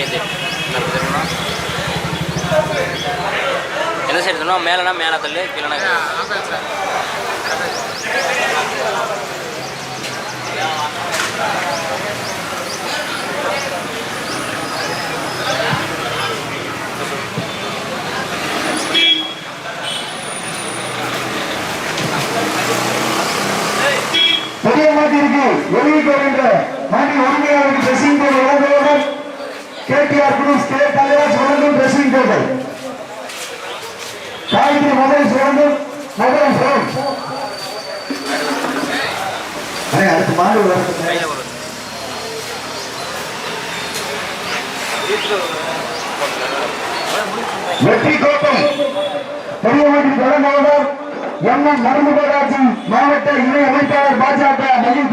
இது. நம்ம திரும்பினா எந்த சைடு மேலே தள்ளு வெளியிட்டு வருகின்ற கேடிஆர் ஸ்டேட் தலைவர் வழங்கும் ட்ரெஸ்ஸிங் டேபிள் காய்கறி மொபைல் போன் அடுத்து மாடு வரும். வெற்றி கோப்பம் பெரியமட்டி தொடர்ந்தவர் எம் எம் மருந்துபராஜி மாவட்ட இணை அமைப்பாளர் பாஜக மகிழ்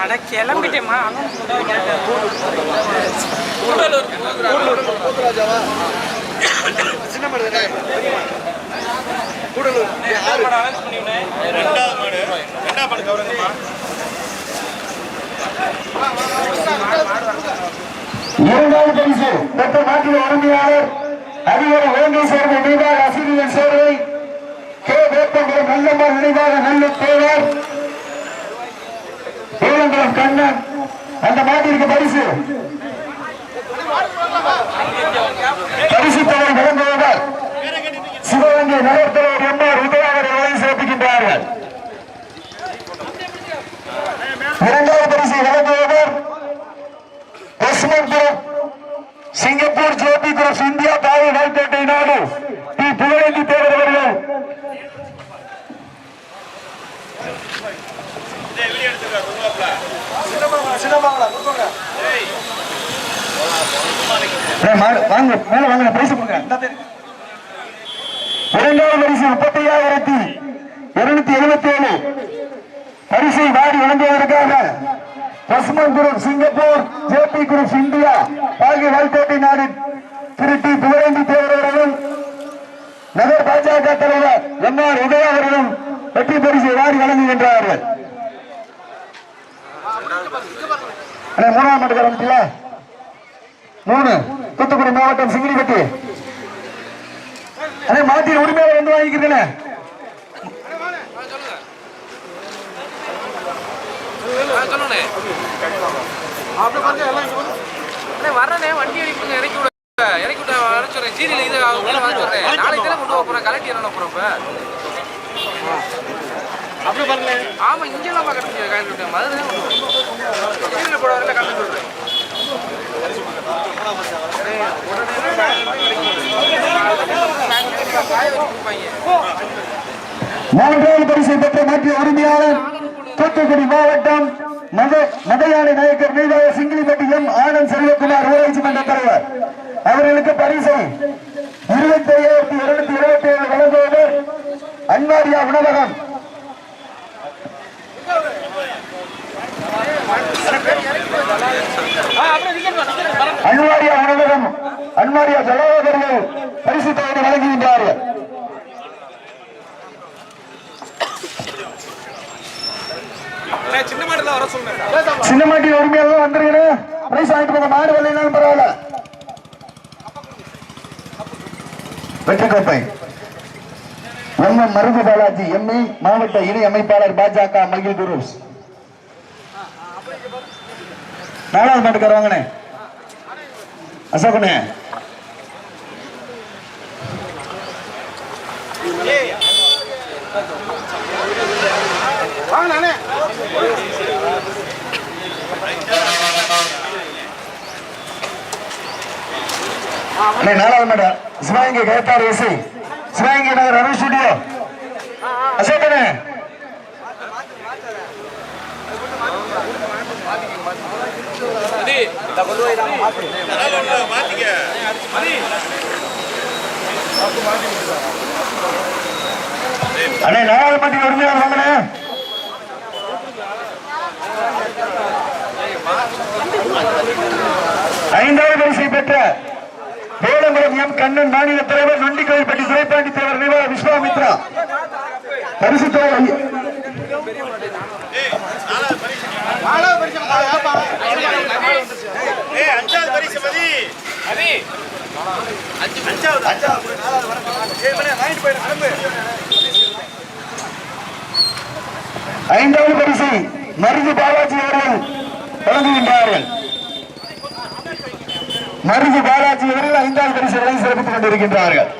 அட கிளம்பிட்டேம்மா. இரண்டாவது பரிசு பெற்ற நாட்டின் உரிமையாளர் அதிகாரி வேங்கை சேர்ந்த நினைவாக அசிரியன் சேர்வை கே வேப்பங்குளம் நல்லம்மா நினைவாக நல்ல தேவர் ஏலங்குளம் கண்ணன். அந்த மாட்டிற்கு பரிசு. பரிசு தொகை வழங்குவதால் சிவகங்கை நகர்த்தலைவர் எம்ஆர் உதயாகரை வழங்கி சிறப்பிக்கின்றார்கள். இரண்டாவது பரிசு வழங்குவவர் Usmanpuram Singapore Jothi group India தாய் வாழ்க்கோட்டை நாடு. டி புகழேந்தி தேவர் அவர்கள் ஏய், மாடு, வாங்க மேல வாங்க பரிசு கொடுங்க இரண்டாவது பரிசு முப்பத்தி ஐயாயிரத்தி இருநூத்தி எழுபத்தி ஏழு பரிசை வாடி வழங்குவதற்காக Pasumpon group Singapore J P group India ஆகிய வாழ்க்கோட்டை நாடு திருட்டி புகழேந்தி தேவர் அவர்களும் நகர் பாஜக தலைவர் எம். ஆர். உதயா அவர்களும் வெற்றி பரிசை வாரி வழங்குகின்றார்கள். அண்ணே, மூணாவது மாட்டுக்கு ஆரம்பிச்சுல மூணு. தூத்துக்குடி மாவட்டம் சிங்கிலிப்பட்டி அண்ணே மாட்டின் உரிமையாளர் வந்து வாங்கிக்கிறீங்களே? அண்ணே வரனே வண்டி அடிப்புங்க இறக்கி விட. இறக்கி விட வர சொல்றேன். சீரியல் இது உள்ள வர சொல்றேன். நாளைக்கு தானே கொண்டு போக போறேன். கலெக்ட் என்ன போறோம் இப்ப ஆமா இங்கெல்லாம் பார்க்க முடியாது. கலெக்ட் விட்டேன் மதுரை சீரியல் போட வரல கலெக்ட் விடுறேன் மூன்றாவது பரிசை பெற்ற மாற்றிய உரிமையாளர் தூத்துக்குடி மாவட்டம் மத மதையானை நாயக்கர் மீதாக சிங்கிலிப்பட்டி எம் ஆனந்த் செல்வகுமார் ஊராட்சி மன்ற தலைவர். அவர்களுக்கு பரிசை இருபத்தி ஐயாயிரத்தி இருநூத்தி இருபத்தி ஏழு வழங்குவது அன்வாரியா உணவகம். அன்வாரியா உணவகம் அன்வாரியா சகோதரர்கள் பரிசு தொகை வழங்குகின்றார்கள் சின்ன சின்னமாட்டி உரிமையாளர் வந்துருக்கணும் பிரைஸ் வாங்கிட்டு போங்க. மாடு வரலைனாலும் பரவாயில்ல. வெற்றி கோப்பை M M Maruthu Balaji M A மாவட்ட இணை அமைப்பாளர் பாஜக மகிழ் குரூஸ் நாலாவது மாட்டுக்கார வாங்கண்ணே. அசோகண்ணே. அண்ணே நாலாவது மாடு. சிவகங்கை கேட்டார் ஏசி. சிவகங்கை நகர் அருண் ஸ்டுடியோ அசோகண்ணே அண்ணே நாலாவது மாட்டி உரிமையாளர் வாங்கண்ணே ஐந்தாவது பரிசை பெற்ற வேலங்குளம் எம் கண்ணன் மாநில தலைவர் நொண்டிக்கோயில்பட்டி துரைப்பாண்டி தலைவர் நிவா விஸ்வாமித்ரா. பரிசு ஐந்தாவது பரிசு மருது பாலாஜி அவர்கள் வழங்குகின்றார்கள். மருது பாலாஜி அவர்கள் ஐந்தாவது பரிசு வழங்கி சிறப்பித்துக் கொண்டிருக்கின்றார்கள்.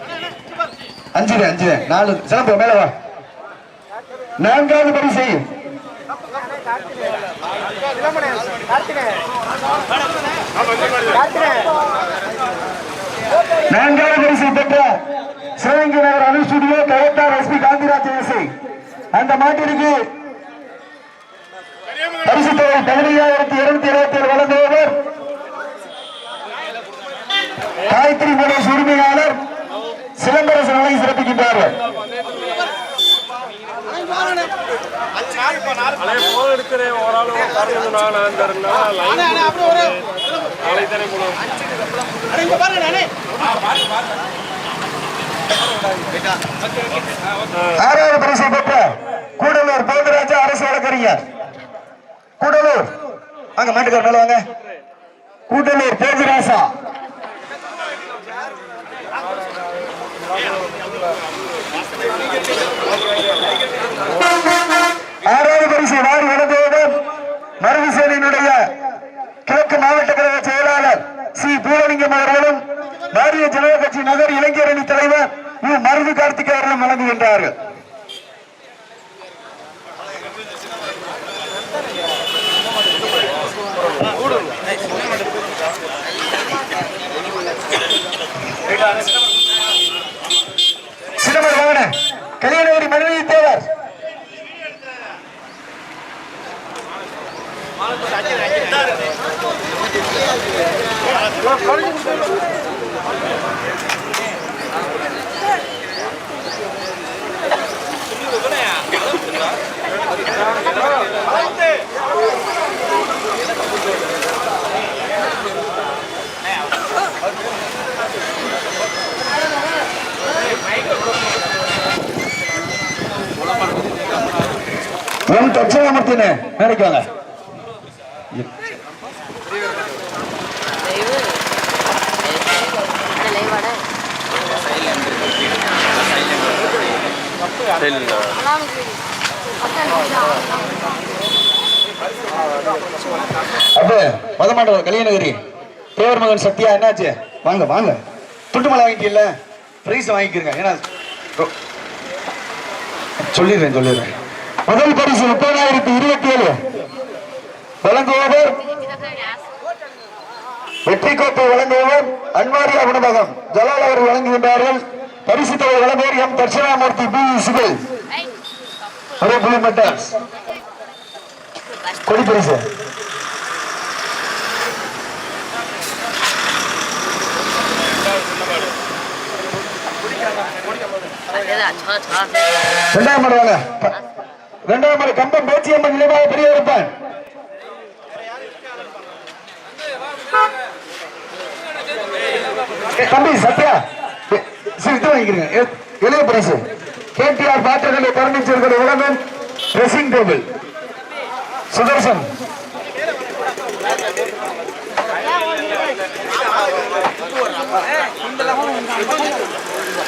அஞ்சு அஞ்சு நாலு சிறப்பு மேலவா நான்காவது பரிசு நான்காவது பரிசை பெற்ற சிவகங்கை நகர் அணு ஸ்டுடியோ கலெக்டர் எஸ்பி காந்திராஜ் இசை அந்த மாட்டிற்கு பரிசு தொகை பதினையாயிரத்தி இருநூத்தி இருபத்தி ஏழு வழங்குபவர் காயத்ரி மனோஜ் உரிமையாளர் சிலம்பரசன் வழங்கி சிறப்பிக்கின்றார்கள். అలాగే ఫోన్ ఎడితే ఓవరాల్ పర్లేదు నాన్న நாளைக்கு ஆறாவது கூடலூர் போகராஜ அரசு வழக்கறிஞர். கூடலூர். அங்க மாட்டுக்கார மேல வாங்க. Kudalur Bogarasa Thank you. M தட்சிணாமூர்த்தினே மேடைக்கு வாங்க. மதமாண்டவர் கல்யாணகிரி தேவர் மகன் சத்யா என்னாச்சு? வாங்க வாங்க. துட்டுமலை வாங்கிட்டீங்கல்ல பிரைஸ் வாங்கிக்கிறங்க ஏன்னா சொல்லிடுறேன் சொல்லிடுறேன். முதல் பரிசு முப்பதாயிரத்தி இருபத்தி ஏழு வழங்குவோர் வெற்றி கோப்பை வழங்குவோர் அன்வாரியா உணவகம் ஜலால் அவர் வழங்குகின்றார்கள். பரிசு தொகை வழங்குவோர் எம் தட்சிணாமூர்த்தி பி. சிபில். ஒரே புலி கொடி பரிசு. ரெண்டாம் மாடு வாங்க. ரெண்டாம் மரம் மாடு கம்பம் பேச்சியம்மன் நினைவாக பெரிய இருப்பான் தம்பி சத்யா. எ- வாங்கிக்கிறீங்க. எளிய பரிசு. கேடிஆர் பாத்திரங்களை பர்னிச்சர்கள் உலகம் ட்ரெஸ்ஸிங் டேபிள் சுதர்சன்.